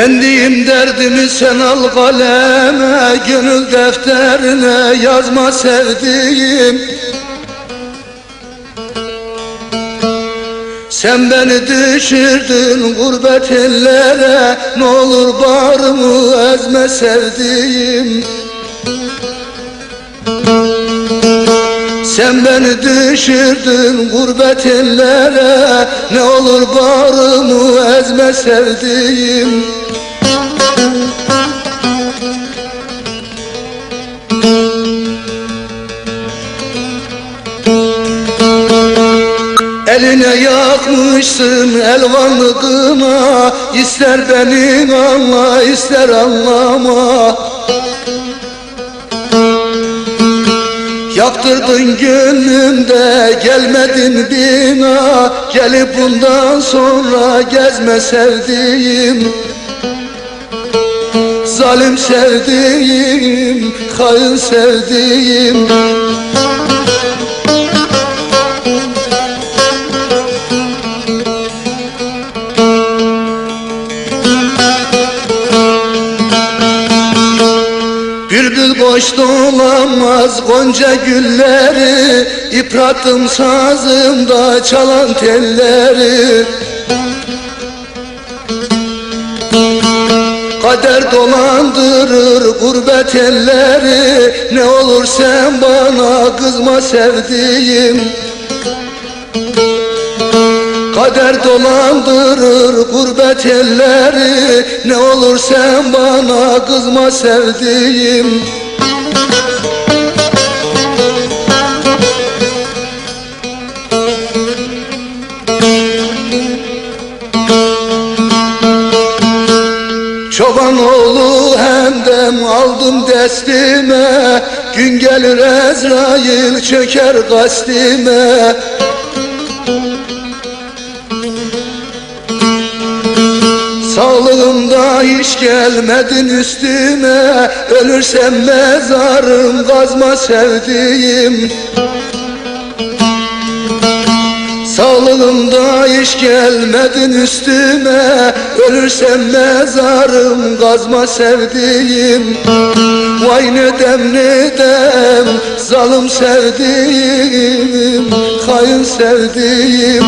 Derdimi sen al kaleme Gönül defterine yazma sevdiğim. Sen beni düşürdün gurbet ellere Ne olur bağrımı ezme sevdiğim Sen beni düşürdün gurbet ellere. Ne olur bağrımı ezme sevdiğim. Eline yakmışsın elvanlığıma. İster beni anla ister anlama Yaktırdın gönlümde gelmedin bina. Gelip bundan sonra gezme sevdiğim. Zalim sevdiğim, hain sevdiğim Bülbül boş dolanmaz gonca gülleri İprattım sazımda çalan telleri. Kader dolandırır gurbet elleri Ne olur sen bana kızma sevdiğim Kader dolandırır gurbet elleri. Ne olur sen bana kızma sevdiğim. Çoban oğlu hemdem aldım destime. Gün gelir Ezrail çöker kastime Sağlığımda hiç gelmedin üstüme. Ölürsem mezarım kazma sevdiğim. Sağlığımda hiç gelmedin üstüme. Ölürsem mezarım kazma sevdiğim. Vay nedem nedem zalim sevdiğim Hain sevdiğim